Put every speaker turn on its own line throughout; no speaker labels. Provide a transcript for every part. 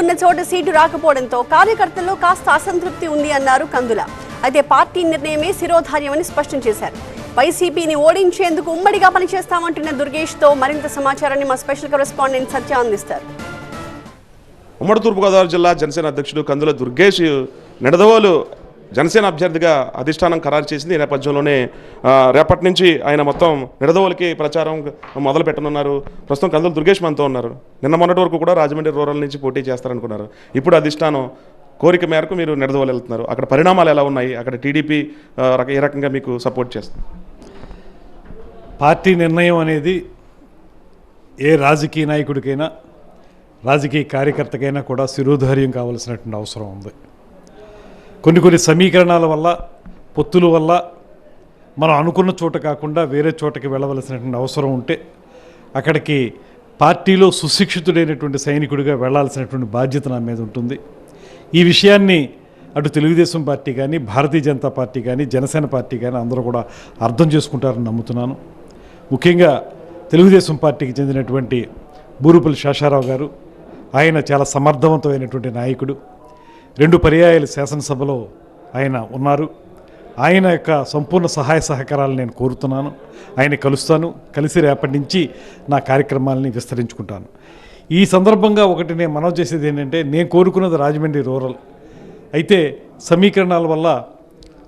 ఉన్న చోట సీటు రాకపోవడంతో కార్యకర్తల్లో కాస్త అసంతృప్తి ఉంది అన్నారు కందుల. అయితే పార్టీ నిర్ణయమే శిరోధార్యమని స్పష్టం చేశారు. వైసీపీని ఓడించేందుకు ఉమ్మడిగా పనిచేస్తామంటున్న దుర్గేష్తో మరింత సమాచారాన్ని మా స్పెషల్ కరెస్పాండెంట్ సత్య అందిస్తారు.
ఉమ్మడి తూర్పుగోదావరి జిల్లా జనసేన అధ్యక్షుడు కందుల దుర్గేష్ నిడదవోలు జనసేన అభ్యర్థిగా అధిష్టానం ఖరారు చేసింది. ఈ నేపథ్యంలోనే రేపటి నుంచి ఆయన మొత్తం నిడదవోలకి ప్రచారం మొదలు పెట్టనున్నారు ప్రస్తుతం కందులు దుర్గేష్ మనతో ఉన్నారు. నిన్న మొన్నటి వరకు కూడా రాజమండ్రి రూరల్ నుంచి పోటీ చేస్తారనుకున్నారు. ఇప్పుడు అధిష్టానం కోరిక మేరకు మీరు నిడదవోలు వెళ్తున్నారు. అక్కడ పరిణామాలు ఎలా ఉన్నాయి? అక్కడ టీడీపీ ఏ రకంగా మీకు సపోర్ట్ చేస్తుంది?
పార్టీ నిర్ణయం అనేది ఏ రాజకీయ నాయకుడికైనా రాజకీయ కార్యకర్తకైనా కూడా శిరోధార్యం కావలసినటువంటి అవసరం ఉంది. కొన్ని కొన్ని సమీకరణాల వల్ల పొత్తుల వల్ల మనం అనుకున్న చోట కాకుండా వేరే చోటకి వెళ్ళవలసినటువంటి అవసరం ఉంటే అక్కడికి పార్టీలో సుశిక్షితుడైనటువంటి సైనికుడిగా వెళ్ళాల్సినటువంటి బాధ్యత నా మీద ఉంటుంది. ఈ విషయాన్ని అటు తెలుగుదేశం పార్టీ కానీ భారతీయ జనతా పార్టీ కానీ జనసేన పార్టీ కానీ అందరూ కూడా అర్థం చేసుకుంటారని నమ్ముతున్నాను. ముఖ్యంగా తెలుగుదేశం పార్టీకి చెందినటువంటి బూరుపల్లి శేషారావు గారు ఆయన చాలా సమర్థవంతమైనటువంటి నాయకుడు. రెండు పర్యాయాలు శాసనసభలో ఆయన ఉన్నారు. ఆయన యొక్క సంపూర్ణ సహాయ సహకారాలు నేను కోరుతున్నాను. ఆయన కలుస్తాను. కలిసి రేపటి నుంచి నా కార్యక్రమాలని విస్తరించుకుంటాను. ఈ సందర్భంగా ఒకటి నేను మనవి చేసేది ఏంటంటే నేను కోరుకున్నది రాజమండ్రి రూరల్. అయితే సమీకరణాల వల్ల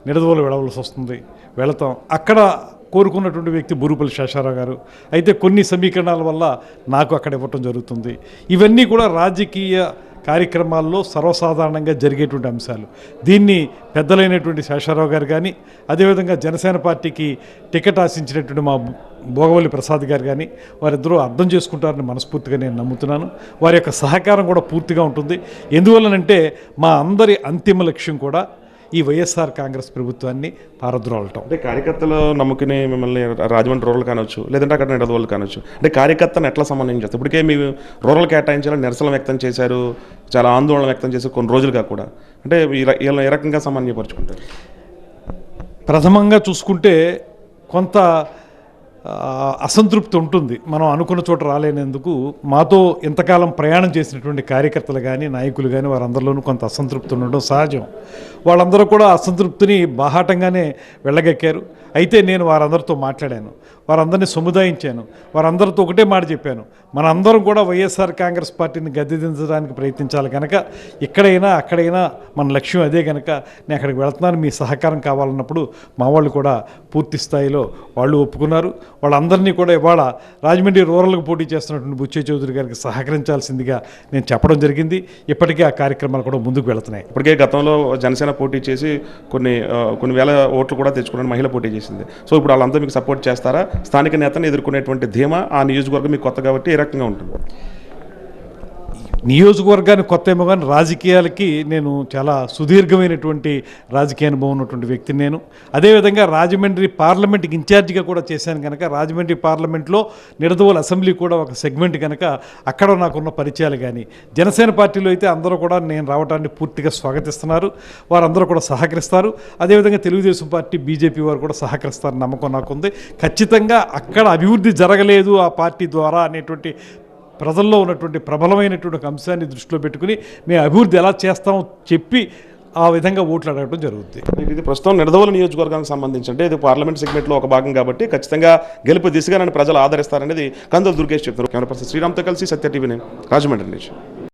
నిడదవోలు వెళ్ళవలసి వస్తుంది. వెళతాం. అక్కడ కోరుకున్నటువంటి వ్యక్తి బురుపల్లి శేషారావు గారు. అయితే కొన్ని సమీకరణాల వల్ల నాకు అక్కడ ఇవ్వటం జరుగుతుంది. ఇవన్నీ కూడా రాజకీయ కార్యక్రమాల్లో సర్వసాధారణంగా జరిగేటువంటి అంశాలు. దీన్ని పెద్దలైనటువంటి శేషారావు గారు కానీ అదేవిధంగా జనసేన పార్టీకి టికెట్ ఆశించినటువంటి మా భోగవల్లి ప్రసాద్ గారు కానీ వారిద్దరూ అర్థం చేసుకుంటారని మనస్ఫూర్తిగా నేను నమ్ముతున్నాను. వారి యొక్క సహకారం కూడా పూర్తిగా ఉంటుంది. ఎందువల్లనంటే మా అందరి అంతిమ లక్ష్యం కూడా ఈ వైఎస్ఆర్ కాంగ్రెస్ ప్రభుత్వాన్ని పారద్రోలటం.
అంటే కార్యకర్తలు నమ్ముకుని మిమ్మల్ని రాజమండ్రి రూరల్ కానొచ్చు లేదంటే అక్కడ నిడదవోలు కానొచ్చు. అంటే కార్యకర్తను ఎట్లా సమన్వయం ఇప్పటికే మీ రూరల్ కేటాయించాలని నిరసన వ్యక్తం చేశారు చాలా ఆందోళన వ్యక్తం చేసే కొన్ని రోజులుగా కూడా. అంటే వీళ్ళ ఏ రకంగా సమన్వయపరుచుకుంటారు
ప్రథమంగా చూసుకుంటే కొంత అసంతృప్తి ఉంటుంది. మనం అనుకున్న చోట రాలేనందుకు మాతో ఇంతకాలం ప్రయాణం చేసినటువంటి కార్యకర్తలు కానీ నాయకులు కానీ వారందరిలోనూ కొంత అసంతృప్తి ఉండడం సహజం. వాళ్ళందరూ కూడా అసంతృప్తిని బాహాటంగానే వెళ్ళగక్కారు. అయితే నేను వారందరితో మాట్లాడాను. వారందరినీ సముదాయించాను. వారందరితో ఒకటే మాట చెప్పాను. మనందరం కూడా వైఎస్ఆర్ కాంగ్రెస్ పార్టీని గద్దెదించడానికి ప్రయత్నించాలి కనుక ఇక్కడైనా అక్కడైనా మన లక్ష్యం అదే కనుక నేను అక్కడికి వెళ్తున్నాను మీ సహకారం కావాలన్నప్పుడు మా వాళ్ళు కూడా పూర్తి స్థాయిలో వాళ్ళు ఒప్పుకున్నారు. వాళ్ళందరినీ కూడా ఇవాళ రాజమండ్రి రూరల్కు పోటీ చేస్తున్నటువంటి బుచ్చే చౌదరి గారికి సహకరించాల్సిందిగా నేను చెప్పడం జరిగింది. ఇప్పటికే ఆ కార్యక్రమాలు కూడా ముందుకు వెళుతున్నాయి.
ఇప్పటికే గతంలో జనసేన పోటీ చేసి కొన్ని కొన్ని వేల ఓట్లు కూడా తెచ్చుకున్న మహిళ పోటీ చేసింది. సో ఇప్పుడు వాళ్ళంతా మీకు సపోర్ట్ చేస్తారా? స్థానిక నేతను ఎదుర్కొనేటువంటి ధీమా ఆ నియోజకవర్గం మీకు కొత్త కాబట్టి ఏ రకంగా ఉంటుంది?
నియోజకవర్గానికి కొత్త ఏమో కానీ రాజకీయాలకి నేను చాలా సుదీర్ఘమైనటువంటి రాజకీయ అనుభవం ఉన్నటువంటి వ్యక్తిని నేను. అదేవిధంగా రాజమండ్రి పార్లమెంట్కి ఇన్ఛార్జిగా కూడా చేశాను కనుక రాజమండ్రి పార్లమెంట్లో నిడదవోలు అసెంబ్లీ కూడా ఒక సెగ్మెంట్ కనుక అక్కడ నాకున్న పరిచయాలు కానీ జనసేన పార్టీలో అయితే అందరూ కూడా నేను రావడాన్ని పూర్తిగా స్వాగతిస్తున్నారు. వారందరూ కూడా సహకరిస్తారు. అదేవిధంగా తెలుగుదేశం పార్టీ బీజేపీ వారు కూడా సహకరిస్తారని నమ్మకం నాకుంది. ఖచ్చితంగా అక్కడ అభివృద్ధి జరగలేదు ఆ పార్టీ ద్వారా అనేటువంటి ప్రజల్లో ఉన్నటువంటి ప్రబలమైనటువంటి ఒక అంశాన్ని దృష్టిలో పెట్టుకుని మేము అభివృద్ధి ఎలా చేస్తామో చెప్పి ఆ విధంగా ఓట్లు అడగడం జరుగుతుంది
ఇది ప్రస్తుతం నిడదవోలు నియోజకవర్గానికి సంబంధించి అంటే ఇది పార్లమెంట్ సెగ్మెంట్లో ఒక భాగం కాబట్టి ఖచ్చితంగా గెలుపు దిశగా నన్ను ప్రజలు ఆదరిస్తారనేది కందులు దుర్గేష్ చెప్తారు కెమెరా పర్సన్ శ్రీరామ్తో కలిసి సత్య టీవీని రాజమండ్రి నుంచి.